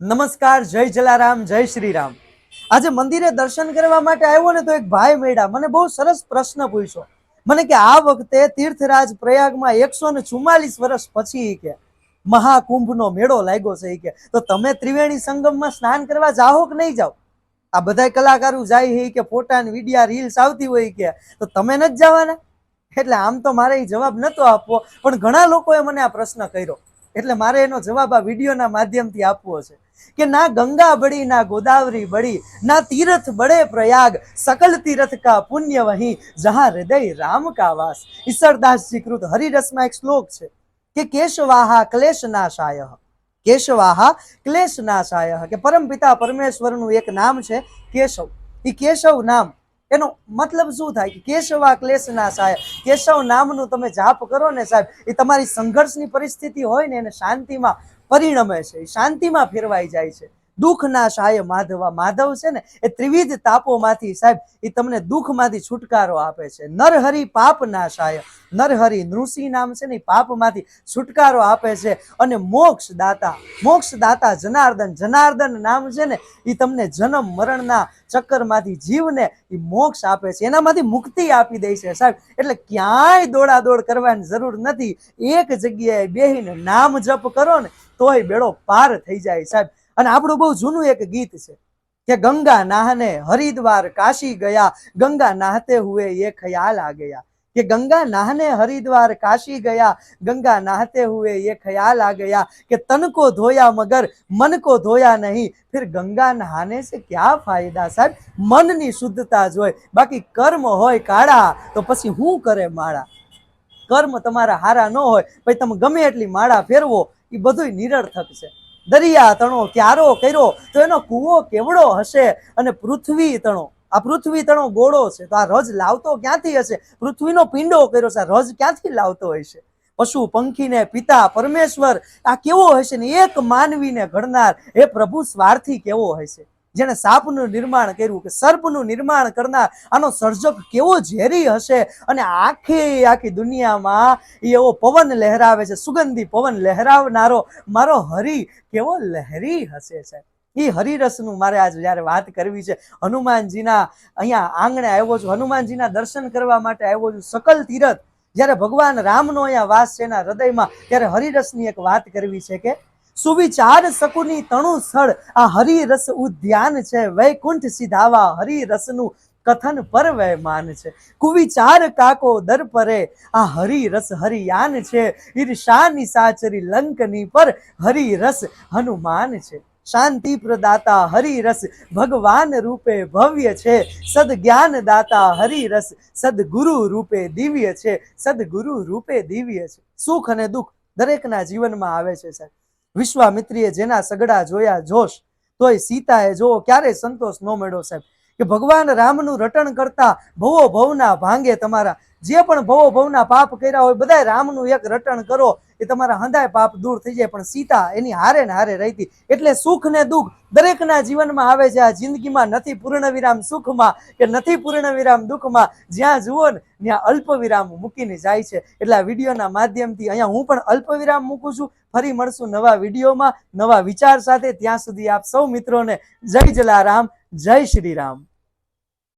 નમસ્કાર, જય જલારામ, જય શ્રી રામ આજે મંદિરે દર્શન કરવા માટે આવ્યો ને તો એક ભાઈ મળ્યા. મને બહુ સરસ પ્રશ્ન પૂછ્યો. મને કે આ વખતે તીર્થરાજ પ્રયાગમાં એકસો ને ચુમ્માલીસ વર્ષ પછી કે મહાકુંભનો મેળો લાગ્યો છે કે. તો તમે ત્રિવેણી સંગમમાં સ્નાન કરવા જાઓ કે નહીં જાઓ? આ બધા કલાકારો જાય હે કે ફોટા ને વિડિયા રીલ્સ આવતી હોય કે. તો તમે નથી જવાના? એટલે આમ તો મારે ઈ જવાબ નતો આપવો, પણ ઘણા લોકોએ મને આ પ્રશ્ન કર્યો. એટલે મારે એનો જવાબ આ વિડીયોના માધ્યમથી આપવો છે કે ના ગંગા બળી, ના ગોદાવરી બળી, ના તીર્થ બળે પ્રયાગ, સકલ તીર્થ કા પુણ્ય વહી, જહા હૃદય રામ કા વાસ. ઈશ્વરદાસજી કૃત હરિરસમાં એક શ્લોક છે કે કેશવાહા ક્લેશ નાશાય. કેશવાહા ક્લેશ નાશાય. કે પરમપિતા પરમેશ્વરનું એક નામ છે કેશવ. એ કેશવ નામ એનો મતલબ શું થાય કે કેશવા ક્લેશ સાહેબ, કેશવ નામનું તમે જાપ કરો ને સાહેબ, એ તમારી સંઘર્ષની પરિસ્થિતિ હોય ને એને શાંતિમાં પરિણમે છે શાંતિમાં ફેરવાઈ જાય છે. દુઃખ ના શાય માધવા માધવ છે ને, એ ત્રિવિધ તાપોમાંથી સાહેબ એ તમને દુઃખમાંથી છુટકારો આપે છે. નરહરિ પાપ ના શાય નરહરિ નૃસિંહ નામ છે ને એ પાપમાંથી છુટકારો આપે છે. અને મોક્ષ દાતા મોક્ષ દાતા જનાર્દન જનાર્દન નામ છે ને એ તમને જન્મ મરણના ચક્કરમાંથી જીવને એ મોક્ષ આપે છે. એનામાંથી મુક્તિ આપી દે છે સાહેબ. એટલે ક્યાંય દોડાદોડ કરવાની જરૂર નથી. એક જગ્યાએ બેહીને નામ જપ કરો ને, તોય બેડો પાર થઈ જાય સાહેબ. અને આપણું બહુ જૂનું એક ગીત છે કે ગંગા નાહને હરિદ્વાર કાશી ગયા, ગંગા નાહતે હુએ એ ખ્યાલ આ ગયા. કે ગંગા નાહને હરિદ્વાર કાશી ગયા, ગંગા નાહતે હુએ એ ખ્યાલ આ ગયા કે તનકો ધોયા મગર મન કો ધોયા નહીં, ફિર ગંગા નહાને સે ક્યા ફાયદા સાહેબ? મનની શુદ્ધતા જોઈ બાકી કર્મ હોય કાળા, તો પછી હું કરે માળા? કર્મ તમારા હારા ન હોય, પછી તમે ગમે એટલી માળા ફેરવો એ બધું નિરર્થક છે. દરિયા તણો ક્યારો કર્યો? તો એનો કૂવો કેવડો હશે? અને પૃથ્વી તણો? આ પૃથ્વી તણો ગોળો છે. તો આ રજ લાવતો ક્યાંથી હશે? પૃથ્વીનો પિંડો કર્યો છે. આ રજ ક્યાંથી લાવતો હશે? પશુ પંખીને પિતા પરમેશ્વર, આ કેવો હશે ને? એક માનવીને ઘડનાર. એ પ્રભુ સ્વાર્થી કેવો હશે? જેણે સાપનું નિર્માણ કર્યું કે સર્પનું નિર્માણ કરનાર આનો સર્જક કેવો ઝેરી હશે? અને આખી આખી દુનિયામાં એવો પવન લહેરાવે છે, સુગંધી પવન લહેરાવનારો મારો હરિ કેવો લહેરી હશે છે. એ હરિરસનું મારે આજ જ્યારે વાત કરવી છે, હનુમાનજીના અહીંયા આંગણે આવ્યો છું, હનુમાનજીના દર્શન કરવા માટે આવ્યો છું, સકલ તીરથ. જ્યારે ભગવાન રામનો અહીંયા વાસ છે એના હૃદયમાં, ત્યારે હરિરસની એક વાત કરવી છે કે સુવિચાર સકુની તણું સ્થળ. આ હરિરસ ઉદ્યાન છે. વૈકુંઠ સિધાવા હરિરસનું કથન પર વૈમાન છે. કુવિચાર કાકો દર પરે. આ હરિરસ હરિયાન છે. ઈર્ષાની સાચરી લંકની પર હરિરસ હનુમાન છે. શાંતિ પ્રદાતા હરિરસ ભગવાન રૂપે ભવ્ય છે. સદજ્ઞાન દાતા હરિરસ સદગુરુ રૂપે દિવ્ય છે. સદગુરુ રૂપે દિવ્ય છે. સુખ અને દુઃખ દરેકના જીવનમાં આવે છે, સાહેબ. વિશ્વામિત્રીએ જેના સગડા જોયા જોશ, તોય સીતાએ જોવો ક્યારે સંતોષ ન મળ્યો સાહેબ. કે ભગવાન રામનું રટણ કરતા ભવો ભવના ભાંગે તમારા, જે પણ ભવો ભવના પાપ કર્યા હોય બધા રામનું એક રટણ કરો, એ તમારા હંધાય પાપ દૂર થઈ જાય. પણ સીતા એની હારે ને હારે રહેતી. એટલે સુખ ને દુઃખ દરેકના જીવનમાં આવે છે. આ જિંદગીમાં નથી પૂર્ણ વિરામ સુખમાં કે નથી પૂર્ણ વિરામ દુઃખમાં. જ્યાં જુઓ ને, ત્યાં અલ્પ વિરામ મૂકીને જાય છે. એટલે આ વિડીયોના માધ્યમથી અહીંયા હું પણ અલ્પ વિરામ મૂકું છું. ફરી મળશું નવા વિડીયોમાં. નવા વિચાર સાથે ત્યાં સુધી આપ સૌ મિત્રોને જય જલારામ, જય શ્રી રામ